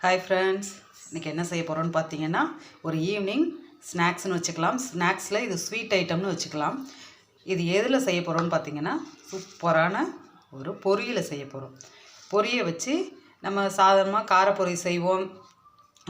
Hi friends இன்றைக்கி என்ன செய்ய போகிறோன்னு பார்த்தீங்கன்னா ஒரு ஈவினிங் ஸ்நாக்ஸ்னு வச்சுக்கலாம். ஸ்நாக்ஸில் இது ஸ்வீட் ஐட்டம்னு வச்சுக்கலாம். இது எதில் செய்ய போகிறோன்னு பார்த்தீங்கன்னா சூப்பரான ஒரு பொரியலை செய்ய போகிறோம் பொரியை வச்சு நம்ம சாதாரணமாக காரப்பொரி செய்வோம்.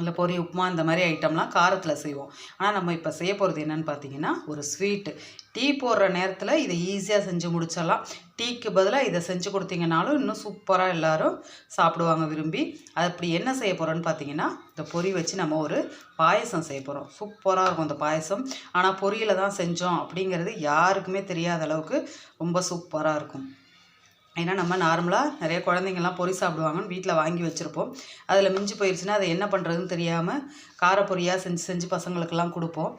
இல்லை பொரி உப்புமா இந்த மாதிரி ஐட்டம்லாம் காரத்தில் செய்வோம். ஆனால் நம்ம இப்போ செய்ய போகிறது என்னென்னு பார்த்தீங்கன்னா ஒரு ஸ்வீட்டு. டீ போடுற நேரத்தில் இதை ஈஸியாக செஞ்சு முடிச்சிடலாம். டீக்கு பதிலாக இதை செஞ்சு கொடுத்தீங்கனாலும் இன்னும் சூப்பராக எல்லோரும் சாப்பிடுவாங்க விரும்பி. அது அப்படி என்ன செய்ய போகிறோன்னு பார்த்தீங்கன்னா இந்த பொரி வச்சு நம்ம ஒரு பாயசம் செய்ய போகிறோம் சூப்பராக இருக்கும் இந்த பாயசம். ஆனால் பொரியில் தான் செஞ்சோம் அப்படிங்கிறது யாருக்குமே தெரியாத அளவுக்கு ரொம்ப சூப்பராக இருக்கும். ஏன்னா நம்ம நார்மலாக நிறைய குழந்தைங்கள்லாம் பொரி சாப்பிடுவாங்கன்னு வீட்டில் வாங்கி வச்சுருப்போம். அதில் மிஞ்சி போயிடுச்சுன்னா அதை என்ன பண்ணுறதுன்னு தெரியாமல் காரப்பொரியாக செஞ்சு செஞ்சு பசங்களுக்கெல்லாம் கொடுப்போம்.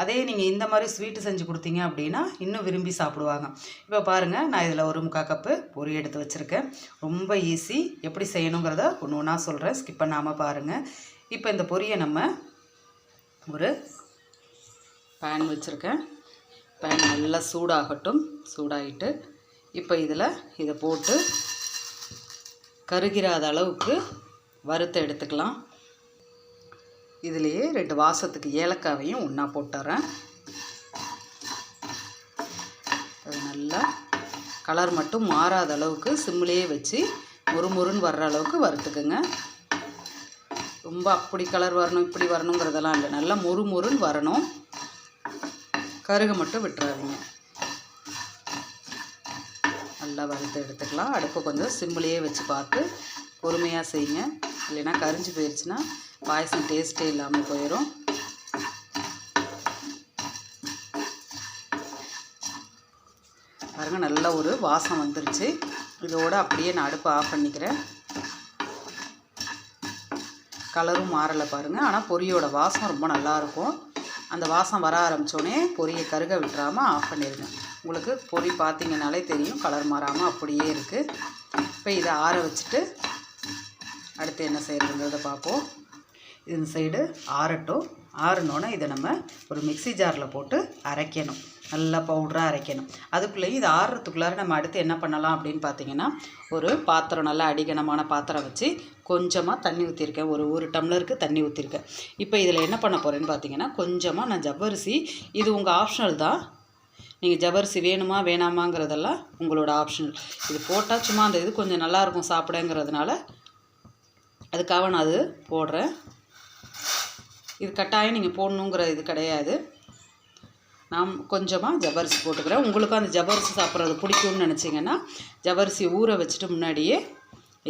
அதே நீங்கள் இந்த மாதிரி ஸ்வீட்டு செஞ்சு கொடுத்தீங்க அப்படின்னா இன்னும் விரும்பி சாப்பிடுவாங்க. இப்போ பாருங்கள் நான் இதில் ஒரு முக்கால் கப்பு பொரி எடுத்து வச்சுருக்கேன். ரொம்ப ஈஸி எப்படி செய்யணுங்கிறத ஒன்று ஒன்றா சொல்கிறேன் ஸ்கிப் பண்ணாமல் பாருங்கள் இப்போ இந்த பொரியை நம்ம ஒரு பேன் வச்சுருக்கேன். பேன் நல்லா சூடாகட்டும். சூடாகிட்டு இப்போ இதில் இதை போட்டு கருகிராத அளவுக்கு வறுத்து எடுத்துக்கலாம். இதுலேயே ரெண்டு வாசத்துக்கு ஏலக்காவையும் ஒன்றா போட்டுறேன். அது நல்லா கலர் மட்டும் மாறாத அளவுக்கு சிம்லேயே வச்சு முறுமுறுன்னு வர்ற அளவுக்கு வறுத்துக்குங்க. ரொம்ப அப்படி கலர் வரணும் இப்படி வரணுங்கிறதெல்லாம் இல்லை. நல்லா முறுமுறுன்னு வரணும். கருக மட்டும் விட்டுறாதீங்க. நல்லா வறுத்து எடுத்துக்கலாம். அடுப்பை கொஞ்சம் சிம்மிலேயே வச்சு பார்த்து பொறுமையாக செய்யுங்க. இல்லைன்னா கரிஞ்சு போயிடுச்சுன்னா பாயசம் டேஸ்ட்டே இல்லாமல் போயிடும் பாருங்கள் நல்ல ஒரு வாசம் வந்துருச்சு. இதோடு அப்படியே நான் அடுப்பை ஆஃப் பண்ணிக்கிறேன். கலரும் மாறலை பாருங்கள் ஆனால் பொரியோட வாசம் ரொம்ப நல்லாயிருக்கும் அந்த வாசம் வர ஆரம்பித்தோடனே பொரியை கருக விட்டுறாமல் ஆஃப் பண்ணிடுங்க உங்களுக்கு பொரி பார்த்தீங்கனாலே தெரியும். கலர் மாறாமல் அப்படியே இருக்குது இப்போ இதை ஆற வச்சுட்டு அடுத்து என்ன செய்கிறதுங்கிறத பார்ப்போம். இந்த சைடு ஆறட்டும். ஆறினோன்னே இதை நம்ம ஒரு மிக்சி ஜாரில் போட்டு அரைக்கணும். நல்லா பவுடராக அரைக்கணும். அதுக்குள்ளேயும் இது ஆறுறதுக்குள்ளார நம்ம அடுத்து என்ன பண்ணலாம் அப்படின்னு பார்த்தீங்கன்னா ஒரு பாத்திரம் நல்லா அடிகனமான பாத்திரம் வச்சு கொஞ்சமாக தண்ணி ஊற்றிருக்கேன் ஒரு ஒரு டம்ளருக்கு தண்ணி ஊற்றிருக்கேன் இப்போ இதில் என்ன பண்ண போகிறேன்னு பார்த்தீங்கன்னா கொஞ்சமாக நான் ஜவ்வரிசி இது உங்கள் ஆப்ஷனல் தான். நீங்கள் ஜவரிசி வேணுமா வேணாமாங்கிறதெல்லாம் உங்களோட ஆப்ஷனல் இது போட்டால் சும்மா அந்த இது கொஞ்சம் நல்லாயிருக்கும் சாப்பிடங்கிறதுனால. அதுக்காக நான் அது போடுறேன். இது கட்டாயம் நீங்கள் போடணுங்கிற இது கிடையாது. நான் கொஞ்சமாக ஜவ்வரிசி போட்டுக்கிறேன். உங்களுக்கும் அந்த ஜவ்வரிசி சாப்பிட்றது பிடிக்கும்னு நினச்சிங்கன்னா ஜவ்வரிசி ஊற வச்சுட்டு முன்னாடியே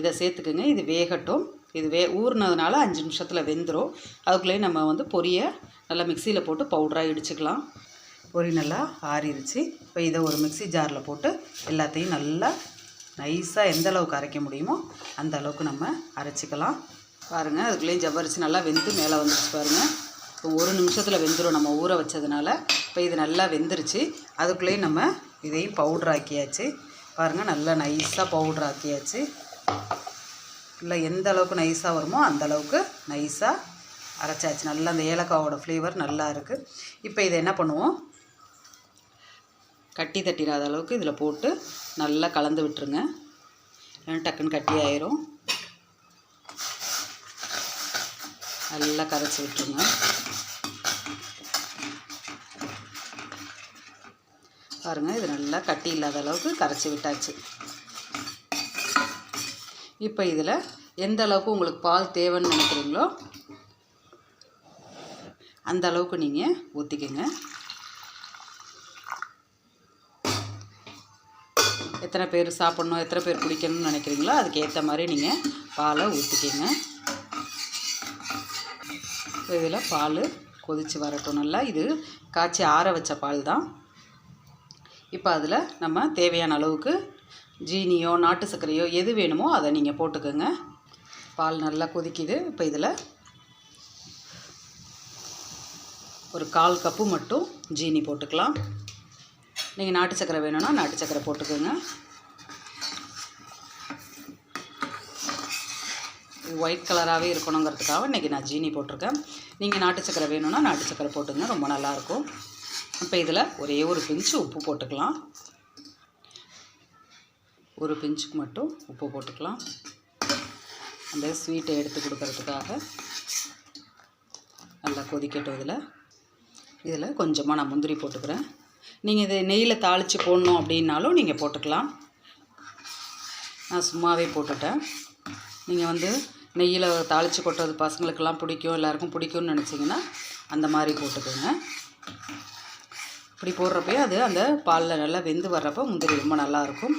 இதை சேர்த்துக்குங்க. இது வேகட்டும். இது வே ஊறினதுனால அஞ்சு நிமிஷத்தில் வெந்துடும் அதுக்குள்ளேயே நம்ம வந்து பொரியை நல்லா மிக்சியில் போட்டு பவுடராக இடிச்சுக்கலாம். பொரி நல்லா ஆறிடுச்சு இப்போ இதை ஒரு மிக்சி ஜாரில் போட்டு எல்லாத்தையும் நல்லா நைஸாக எந்த அளவுக்கு அரைக்க முடியுமோ அந்த அளவுக்கு நம்ம அரைச்சிக்கலாம். பாருங்கள் அதுக்குள்ளேயும் ஜவ்வரிசி நல்லா வெந்து மேலே வந்துருச்சு பாருங்கள் இப்போ ஒரு நிமிஷத்தில் வெந்துடும் நம்ம ஊற வச்சதுனால. இப்போ இது நல்லா வெந்துருச்சு. அதுக்குள்ளேயும் நம்ம இதையும் பவுட்ரு ஆக்கியாச்சு. பாருங்கள் நல்லா நைஸாக பவுட்ரு ஆக்கியாச்சு. இல்லை எந்த அளவுக்கு நைஸாக வருமோ அந்த அளவுக்கு நைஸாக அரைச்சாச்சு. நல்லா அந்த ஏலக்காவோட ஃப்ளேவர் நல்லா இருக்குது இப்போ இதை என்ன பண்ணுவோம்? கட்டி தட்டிடாத அளவுக்கு இதில் போட்டு நல்லா கலந்து விட்டுருங்க. டக்குன்னு கட்டி ஆயிரும். நல்லா கரைச்சி விட்டுருங்க. பாருங்கள் இது நல்லா கட்டி இல்லாத அளவுக்கு கரைச்சி விட்டாச்சு. இப்போ இதில் எந்த அளவுக்கு உங்களுக்கு பால் தேவைன்னு நினைக்கிறீங்களோ அந்த அளவுக்கு நீங்கள் ஊற்றிக்கங்க எத்தனை பேர் சாப்பிட்ணும் எத்தனை பேர் குடிக்கணும்னு நினைக்கிறீங்களோ அதுக்கு ஏற்ற மாதிரி நீங்கள் பாலை ஊற்றிக்கிங்க இதில் பால் கொதித்து வரட்டும் நல்லா. இது காய்ச்சி ஆற வச்ச பால் தான். இப்போ அதில் நம்ம தேவையான அளவுக்கு ஜீனியோ நாட்டு சர்க்கரையோ எது வேணுமோ அதை நீங்கள் போட்டுக்கோங்க. பால் நல்லா கொதிக்குது. இப்போ இதில் ஒரு கால் கப்பு மட்டும் ஜீனி போட்டுக்கலாம். நீங்கள் நாட்டு சக்கரை வேணும்னா நாட்டு சக்கரை போட்டுக்கோங்க. ஒயிட் கலராகவே இருக்கணுங்கிறதுக்காக இன்றைக்கி நான் ஜீனி போட்டிருக்கேன். நீங்கள் நாட்டு சக்கரை வேணும்னா நாட்டு சக்கரை போட்டுங்க ரொம்ப நல்லாயிருக்கும் இப்போ இதில் ஒரே ஒரு பிஞ்சு உப்பு போட்டுக்கலாம். ஒரு பிஞ்சுக்கு மட்டும் உப்பு போட்டுக்கலாம். அந்த ஸ்வீட்டை எடுத்து கொடுக்கறதுக்காக நல்லா கொதிக்கட்டும் இதில். இதில் கொஞ்சமாக நான் முந்திரி போட்டுக்கிறேன். நீங்கள் இதை நெய்யில் தாளித்து போடணும் அப்படின்னாலும் நீங்கள் போட்டுக்கலாம். நான் சும்மாவே போட்டுட்டேன். நீங்கள் வந்து நெய்யில் தாளித்து கொட்டுறது பசங்களுக்கெல்லாம் பிடிக்கும் எல்லாருக்கும் பிடிக்கும்னு நினச்சிங்கன்னா அந்த மாதிரி போட்டுக்கோங்க. இப்படி போடுறப்பயே அது அந்த பாலில் நல்லா வெந்து வர்றப்போ முந்திரி ரொம்ப நல்லாயிருக்கும்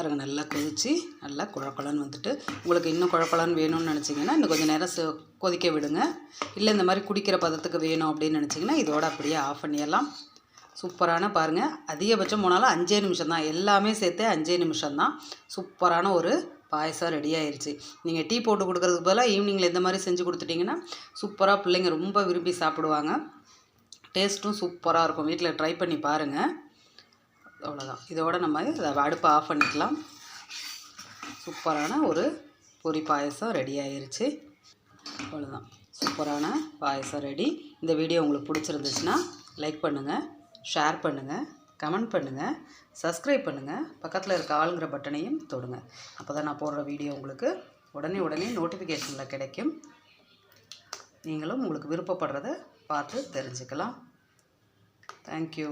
பாருங்கள் நல்லா கொதித்து நல்லா குழக்குழன்னு வந்துட்டு உங்களுக்கு இன்னும் குழக்குழன்னு வேணும்னு நினச்சிங்கன்னா இன்னும் கொஞ்சம் நேரம் கொதிக்க விடுங்க. இல்லை இந்த மாதிரி குடிக்கிற பதத்துக்கு வேணும் அப்படின்னு நினச்சிங்கன்னா இதோட அப்படியே ஆஃப் பண்ணிடலாம். சூப்பரான பாருங்கள் அதிகபட்சம் போனாலும் அஞ்சே நிமிஷம் தான். எல்லாமே சேர்த்தே அஞ்சே நிமிஷம் தான். சூப்பரான ஒரு பாயசம் ரெடி ஆயிடுச்சு நீங்கள் டீ போட்டு கொடுக்குறதுக்கு பதிலாக ஈவினிங்கில் இந்த மாதிரி செஞ்சு கொடுத்துட்டிங்கன்னா சூப்பராக பிள்ளைங்க ரொம்ப விரும்பி சாப்பிடுவாங்க. டேஸ்ட்டும் சூப்பராக இருக்கும். வீட்டில் ட்ரை பண்ணி பாருங்கள் அவ்வளோதான் இதோட நம்ம அடுப்பை ஆஃப் பண்ணிக்கலாம். சூப்பரான ஒரு பொரி பாயசம் ரெடி ஆயிருச்சு. அவ்வளோதான் சூப்பரான பாயசம் ரெடி இந்த வீடியோ உங்களுக்கு பிடிச்சிருந்துச்சுன்னா லைக் பண்ணுங்கள் ஷேர் பண்ணுங்கள் கமெண்ட் பண்ணுங்கள் சப்ஸ்கிரைப் பண்ணுங்கள் பக்கத்தில் இருக்க ஆளுங்கிற பட்டனையும் தொடுங்க. அப்போ தான் நான் போடுற வீடியோ உங்களுக்கு உடனே உடனே நோட்டிஃபிகேஷனில் கிடைக்கும். நீங்களும் உங்களுக்கு விருப்பப்படுறத பார்த்து தெரிஞ்சுக்கலாம். தேங்க்யூ